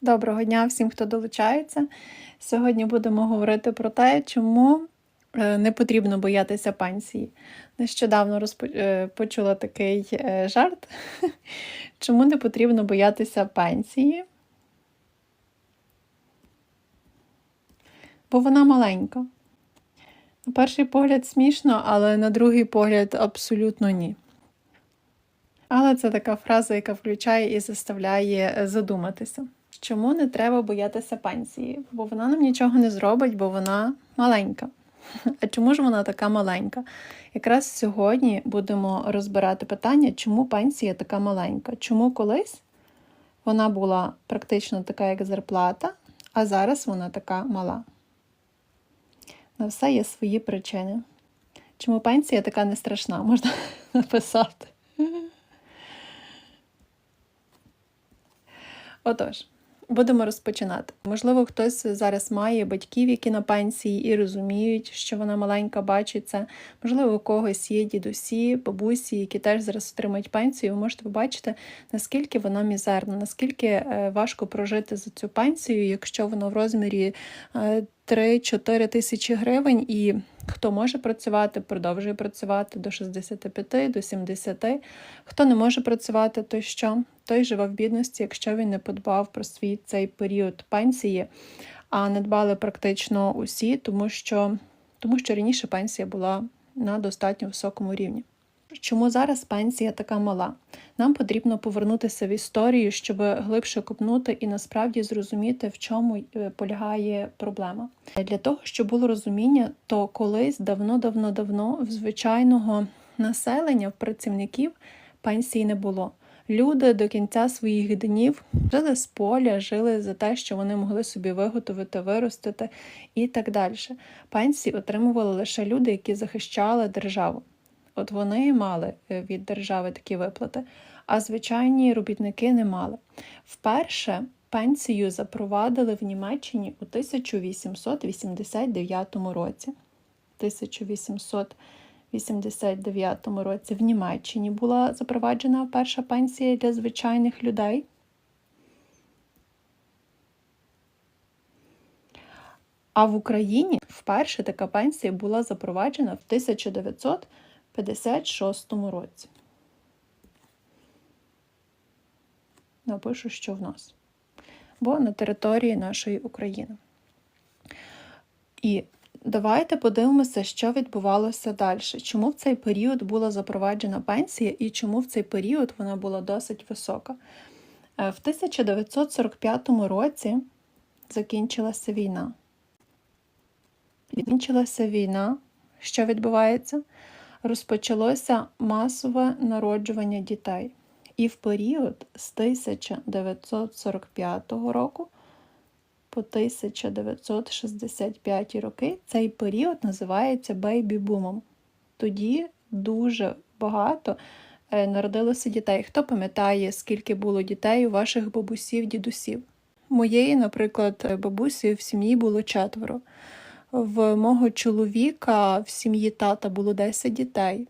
Доброго дня всім, хто долучається. Сьогодні будемо говорити про те, чому е, не потрібно боятися пенсії. Нещодавно розпо... е, почула такий е, жарт. Чому не потрібно боятися пенсії? Бо вона маленька. На перший погляд смішно, але на другий погляд абсолютно ні. Але це така фраза, яка включає і заставляє задуматися. Чому не треба боятися пенсії? Бо вона нам нічого не зробить, бо вона маленька. А чому ж вона така маленька? Якраз сьогодні будемо розбирати питання, чому пенсія така маленька? Чому колись вона була практично така, як зарплата, а зараз вона така мала? На все є свої причини. Чому пенсія така не страшна, можна написати. Отож, будемо розпочинати. Можливо, хтось зараз має батьків, які на пенсії, і розуміють, що вона маленька, бачить це. Можливо, у когось є дідусі, бабусі, які теж зараз отримують пенсію. Ви можете побачити, наскільки вона мізерна, наскільки е, важко прожити за цю пенсію, якщо вона в розмірі 3-4 е, тисячі гривень. і Хто може працювати, продовжує працювати до 65, до 70. Хто не може працювати, то що? Той живе в бідності, якщо він не подбав про свій цей період пенсії, а не дбали практично усі, тому що, тому що раніше пенсія була на достатньо високому рівні. Чому зараз пенсія така мала? Нам потрібно повернутися в історію, щоб глибше копнути і насправді зрозуміти, в чому е, полягає проблема. Для того, щоб було розуміння, то колись давно-давно-давно в звичайного населення, в працівників пенсії не було. Люди до кінця своїх днів жили з поля, жили за те, що вони могли собі виготовити, виростити і так далі. Пенсії отримували лише люди, які захищали державу. От вони мали е, від держави такі виплати, а звичайні робітники не мали. Вперше пенсію запровадили в Німеччині у 1889 році. 1889 році в Німеччині була запроваджена перша пенсія для звичайних людей. А в Україні вперше така пенсія була запроваджена в 1900 56 році. Напишу, що в нас. Бо на території нашої України. І давайте подивимося, що відбувалося далі. Чому в цей період була запроваджена пенсія і чому в цей період вона була досить висока. Е, в 1945 році закінчилася війна. Закінчилася війна. Що відбувається? Розпочалося масове народжування дітей. І в період з 1945 року по 1965 роки цей період називається бейбі-бумом. Тоді дуже багато е, народилося дітей. Хто пам'ятає, скільки було дітей у ваших бабусів, дідусів? Моєї, наприклад, бабусі в сім'ї було четверо. В мого чоловіка в сім'ї тата було 10 дітей.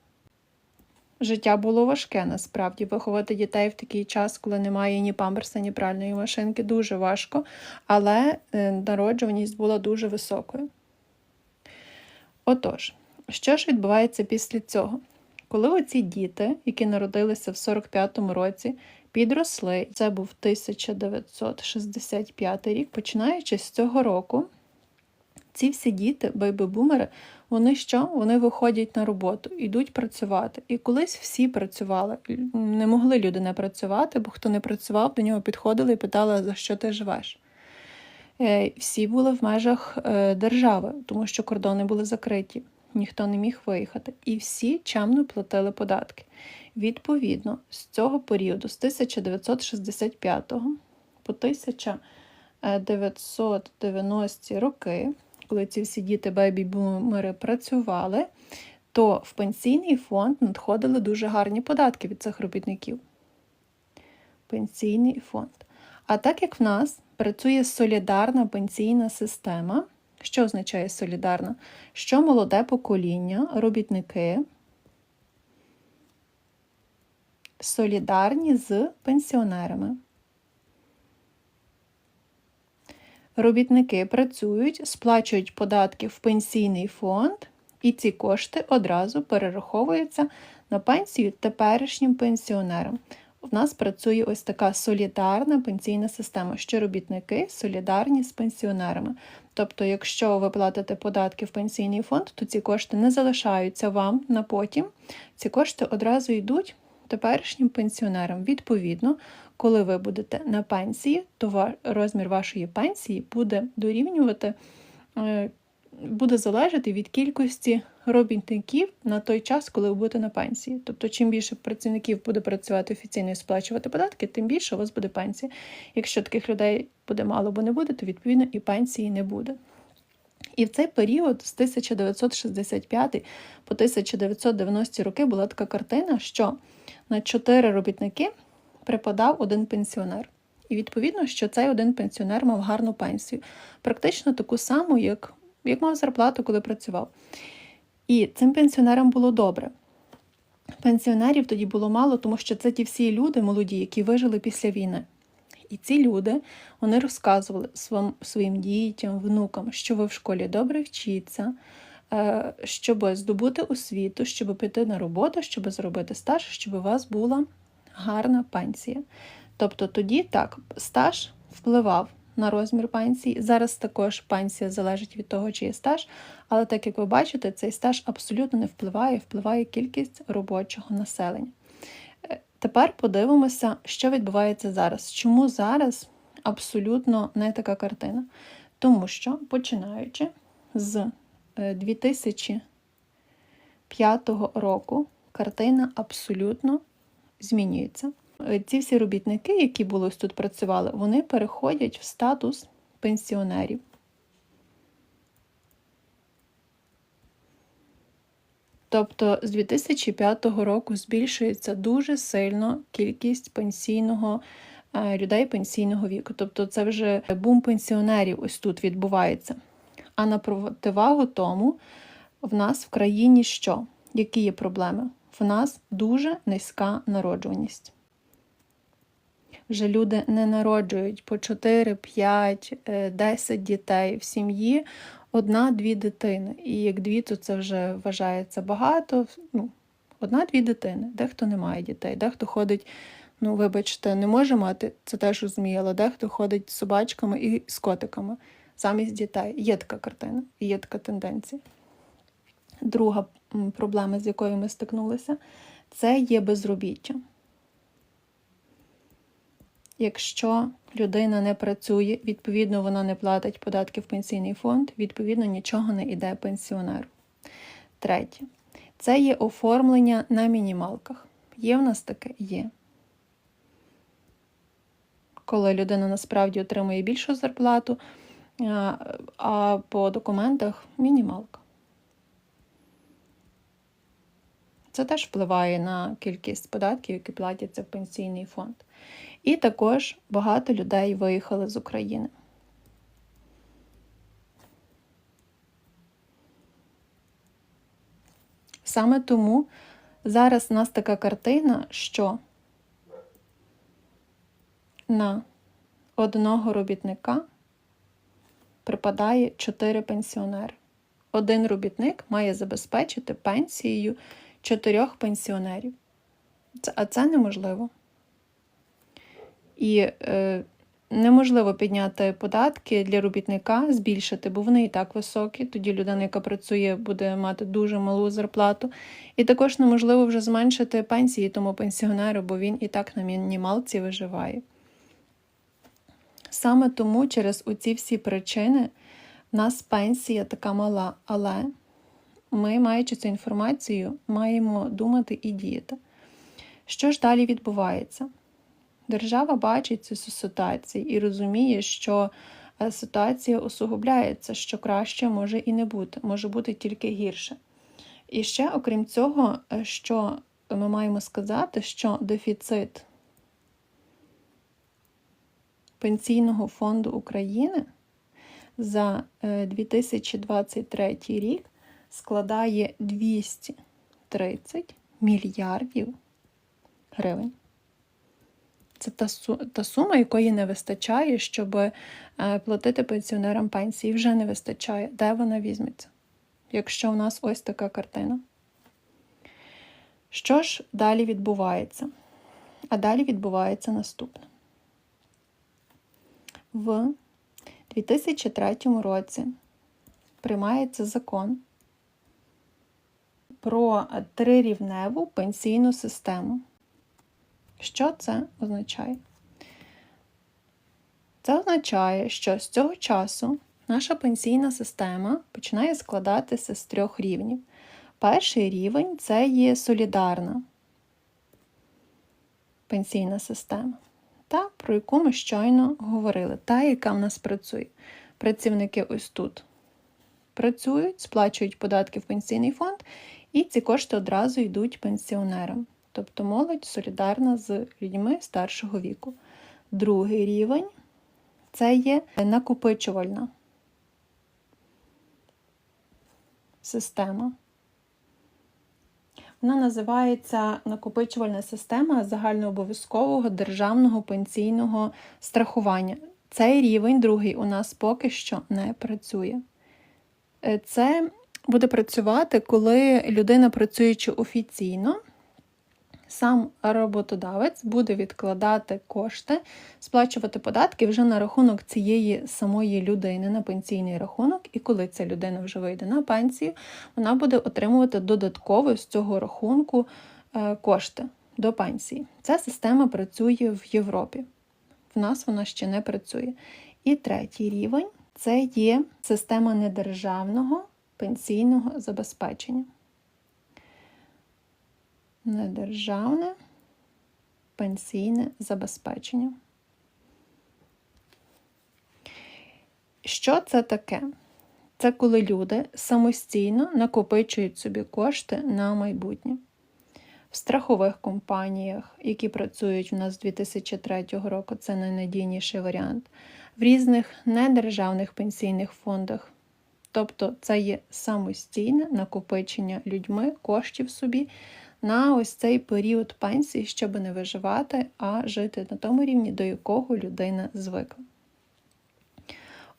Життя було важке, насправді. Виховати дітей в такий час, коли немає ні памперса, ні пральної машинки, дуже важко, але е, народжуваність була дуже високою. Отож, що ж відбувається після цього? Коли оці діти, які народилися в 45-му році, підросли, це був 1965 рік, починаючи з цього року, ці всі діти, бейбі-бумери, вони що? Вони виходять на роботу, йдуть працювати. І колись всі працювали. Не могли люди не працювати, бо хто не працював, до нього підходили і питали, за що ти живеш. Е, всі були в межах е, держави, тому що кордони були закриті, ніхто не міг виїхати. І всі чемно платили податки. Відповідно, з цього періоду, з 1965 по 1990 роки коли ці всі діти бейбі-бумери працювали, то в пенсійний фонд надходили дуже гарні податки від цих робітників. Пенсійний фонд. А так як в нас працює солідарна пенсійна система, що означає солідарна? Що молоде покоління, робітники солідарні з пенсіонерами. Робітники працюють, сплачують податки в пенсійний фонд, і ці кошти одразу перераховуються на пенсію теперішнім пенсіонерам. В нас працює ось така солідарна пенсійна система, що робітники солідарні з пенсіонерами. Тобто, якщо ви платите податки в пенсійний фонд, то ці кошти не залишаються вам на потім. Ці кошти одразу йдуть теперішнім пенсіонерам. Відповідно, коли ви будете на пенсії, то розмір вашої пенсії буде дорівнювати, е, буде залежати від кількості робітників на той час, коли ви будете на пенсії. Тобто, чим більше працівників буде працювати офіційно і сплачувати податки, тим більше у вас буде пенсія. Якщо таких людей буде мало або не буде, то відповідно і пенсії не буде. І в цей період з 1965 по 1990 роки була така картина, що на чотири робітники припадав один пенсіонер. І відповідно, що цей один пенсіонер мав гарну пенсію, практично таку саму, як, як мав зарплату, коли працював. І цим пенсіонерам було добре. Пенсіонерів тоді було мало, тому що це ті всі люди молоді, які вижили після війни. І ці люди вони розказували своїм, своїм дітям, внукам, що ви в школі добре вчіться, щоб здобути освіту, щоб піти на роботу, щоб зробити стаж, щоб у вас була гарна пенсія. Тобто тоді так, стаж впливав на розмір пенсії. Зараз також пенсія залежить від того, чи є стаж, але так як ви бачите, цей стаж абсолютно не впливає, впливає кількість робочого населення. Е, Тепер подивимося, що відбувається зараз. Чому зараз абсолютно не така картина? Тому що, починаючи з е, 2005 року, картина абсолютно змінюється. Ці всі робітники, які були ось тут працювали, вони переходять в статус пенсіонерів. Тобто з 2005 року збільшується дуже сильно кількість пенсійного е, людей пенсійного віку. Тобто це вже бум пенсіонерів ось тут відбувається. А на противагу тому в нас в країні що? Які є проблеми? В нас дуже низька народжуваність. Вже люди не народжують по 4, 5, 10 дітей в сім'ї, одна-дві дитини. І як дві, то це вже вважається багато. Ну, одна-дві дитини. Дехто не має дітей, дехто ходить, ну, вибачте, не може мати, це теж розуміє, але дехто ходить з собачками і з котиками замість дітей. Є така картина, є така тенденція. Друга проблема, з якою ми стикнулися, це є безробіття. Якщо людина не працює, відповідно вона не платить податки в пенсійний фонд, відповідно нічого не йде пенсіонеру. Третє. Це є оформлення на мінімалках. Є в нас таке? Є. Коли людина насправді отримує більшу зарплату, а- а по документах мінімалка. Це теж впливає на кількість податків, які платяться в пенсійний фонд. І також багато людей виїхали з України. Саме тому зараз у нас така картина, що на одного робітника припадає 4 пенсіонери. Один робітник має забезпечити пенсією чотирьох пенсіонерів. А це неможливо. І е, неможливо підняти податки для робітника, збільшити, бо вони і так високі. Тоді людина, яка працює, буде мати дуже малу зарплату. І також неможливо вже зменшити пенсії тому пенсіонеру, бо він і так на мінімалці виживає. Саме тому через оці всі причини в нас пенсія така мала, але ми, маючи цю інформацію, маємо думати і діяти. Що ж далі відбувається? Держава бачить цю ситуацію і розуміє, що е, ситуація усугубляється, що краще може і не бути, може бути тільки гірше. І ще, окрім цього, е, що ми маємо сказати, що дефіцит Пенсійного фонду України за е, 2023 рік складає 230 мільярдів гривень. Це та, та сума, якої не вистачає, щоб е, платити пенсіонерам пенсії. Вже не вистачає. Де вона візьметься? Якщо у нас ось така картина. Що ж далі відбувається? А далі відбувається наступне. В 2003 році приймається закон про трирівневу пенсійну систему. Що це означає? Це означає, що з цього часу наша пенсійна система починає складатися з трьох рівнів. Перший рівень це є солідарна пенсійна система, та про яку ми щойно говорили, та, яка в нас працює. Працівники ось тут працюють, сплачують податки в пенсійний фонд, і ці кошти одразу йдуть пенсіонерам. Тобто молодь солідарна з людьми старшого віку. Другий рівень це є накопичувальна система. Вона називається накопичувальна система загальнообов'язкового державного пенсійного страхування. Цей рівень, другий, у нас поки що не працює. Е, Це буде працювати, коли людина, працюючи офіційно, сам роботодавець буде відкладати кошти, сплачувати податки вже на рахунок цієї самої людини на пенсійний рахунок, і коли ця людина вже вийде на пенсію, вона буде отримувати додатково з цього рахунку е, кошти до пенсії. Ця система працює в Європі. В нас вона ще не працює. І третій рівень це є система недержавного пенсійного забезпечення. Недержавне пенсійне забезпечення. Що це таке? Це коли люди самостійно накопичують собі кошти на майбутнє. В страхових компаніях, які працюють у нас з 2003 року, це найнадійніший варіант, в різних недержавних пенсійних фондах. Тобто це є самостійне накопичення людьми коштів собі на ось цей період пенсії, щоб не виживати, а жити на тому рівні, до якого людина звикла.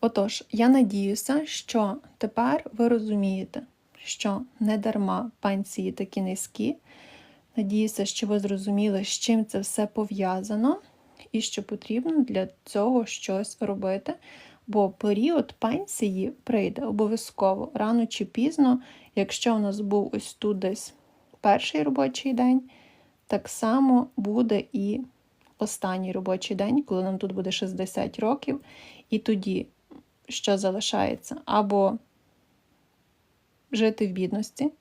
Отож, я надіюся, що тепер ви розумієте, що не дарма пенсії такі низькі. Надіюся, що ви зрозуміли, з чим це все пов'язано, і що потрібно для цього щось робити. Бо період пенсії прийде обов'язково рано чи пізно, якщо у нас був ось тут десь перший робочий день, так само буде і останній робочий день, коли нам тут буде 60 років, і тоді що залишається? Або жити в бідності,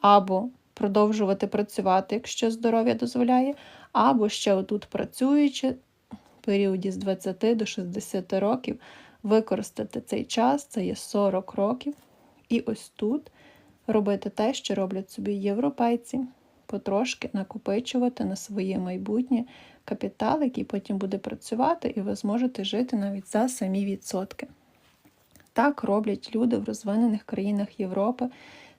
або продовжувати працювати, якщо здоров'я дозволяє, або ще отут працюючи в періоді з 20 до 60 років, використати цей час, це є 40 років, і ось тут робити те, що роблять собі європейці, потрошки накопичувати на своє майбутнє капітал, який потім буде працювати, і ви зможете жити навіть за самі відсотки. Так роблять люди в розвинених країнах Європи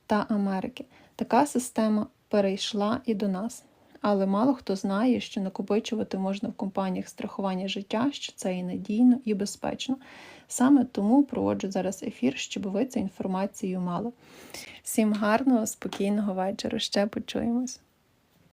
та Америки. Така система перейшла і до нас. Але мало хто знає, що накопичувати можна в компаніях страхування життя, що це і надійно, і безпечно. Саме тому проводжу зараз ефір, щоб ви цю інформацію мали. Всім гарного, спокійного вечора. Ще почуємось.